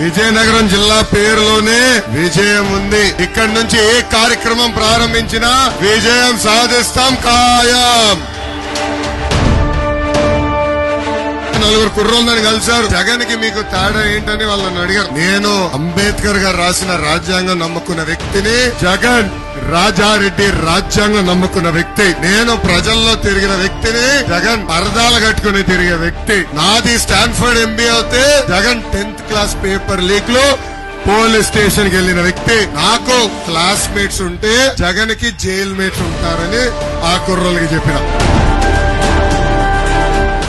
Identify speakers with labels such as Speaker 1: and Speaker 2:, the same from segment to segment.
Speaker 1: విజయనగరం జిల్లా పేరులోనే విజయం ఉంది. ఇక్కడి నుంచి ఏ కార్యక్రమం ప్రారంభించినా విజయం సాధిస్తాం ఖాయం. నలుగురు కుర్రోళ్ళని కలిశారు. జగన్కి మీకు తేడా ఏంటని వాళ్ళని అడిగారు. నేను అంబేద్కర్ గారు రాసిన రాజ్యాంగం నమ్ముకున్న వ్యక్తిని జగన్ రాజారెడ్డి రాజ్యాంగం నమ్ముకున్న వ్యక్తి నేను ప్రజల్లో తిరిగిన వ్యక్తిని జగన్ పరదాలు కట్టుకుని తిరిగే వ్యక్తి. నాది స్టాన్ఫర్డ్ ఎంబీ అయితే జగన్ టెన్త్ క్లాస్ పేపర్ లీక్లో పోలీస్ స్టేషన్కి వెళ్ళిన వ్యక్తి. నాకు క్లాస్మేట్స్ ఉంటే జగన్కి జైల్ మేట్స్ ఉంటారని ఆ కుర్రలకి చెప్పిన.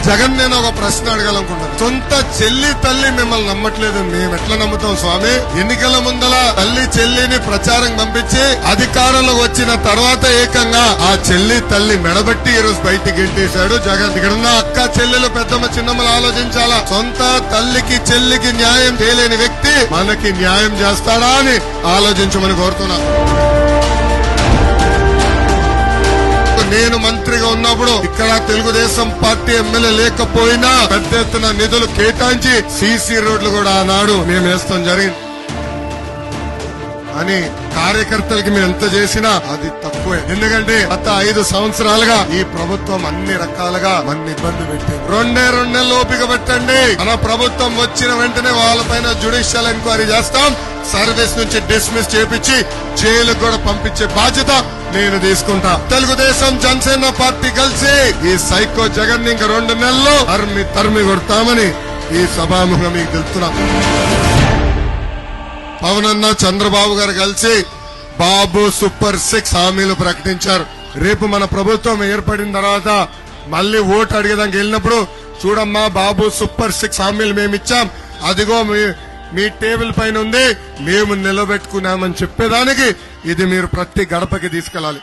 Speaker 1: జగన్ నేను ఒక ప్రశ్న అడగాలనుకుంటున్నాను సొంత చెల్లి తల్లి మిమ్మల్ని నమ్మట్లేదు. మేము ఎట్లా నమ్ముతాం స్వామి? ఎన్నికల ముందల తల్లి చెల్లిని ప్రచారం పంపించి అధికారంలో వచ్చిన తర్వాత ఏకంగా ఆ చెల్లి తల్లి మెడబెట్టి ఈ రోజు బయటికి గెంటేశాడు. జగన్ ఇక్కడ ఉన్న అక్క చెల్లెలు పెద్దమ్మ చిన్నమ్మలు ఆలోచించాలా? సొంత తల్లికి చెల్లికి న్యాయం చేయలేని వ్యక్తి మనకి న్యాయం చేస్తాడా అని ఆలోచించమని కోరుతున్నా నేను మంత్రిగా ఉన్నప్పుడు ఇక్కడ తెలుగుదేశం పార్టీ ఎమ్మెల్యే లేకపోయినా పెద్ద ఎత్తున నిధులు కేటాయించి సీసీ రోడ్లు కూడా ఆనాడు మేము వేస్తాం జరిగింది. అని కార్యకర్తలకి మేము ఎంత చేసినా అది తక్కువే. ఎందుకంటే గత ఐదు సంవత్సరాలుగా ఈ ప్రభుత్వం అన్ని రకాలుగా మన ఇబ్బంది పెట్టింది. రెండే రెండు నెలలు ఓపిక పెట్టండి. మన ప్రభుత్వం వచ్చిన వెంటనే వాళ్ళపైన జ్యుడిషియల్ ఎంక్వైరీ చేస్తాం. సర్వీస్ నుంచి డిస్మిస్ చేపించి జైలుకు కూడా పంపించే బాధ్యత నేను తీసుకుంటా. తెలుగుదేశం జనసేన పార్టీ కలిసి ఈ సైకో జగన్ ఇంకా రెండు నెలల్లో తరిమి తరిమి కొడతామని ఈ సభాముఖం మీకు తెలుపుతున్నాం పవన్ అన్న చంద్రబాబు గారు కలిసి బాబు సూపర్ సిక్స్ హామీలు ప్రకటించారు. రేపు మన ప్రభుత్వం ఏర్పడిన తర్వాత మళ్ళీ ఓటు అడిగేదానికి వెళ్ళినప్పుడు చూడమ్మా బాబు సూపర్ సిక్స్ హామీలు మేము ఇచ్చాం. అదిగో మీ మీ టేబుల్ పైన ఉంది మేము నిలబెట్టుకున్నామని చెప్పేదానికి ఇది మీరు ప్రతి గడపకి తీసుకెళ్ళాలి.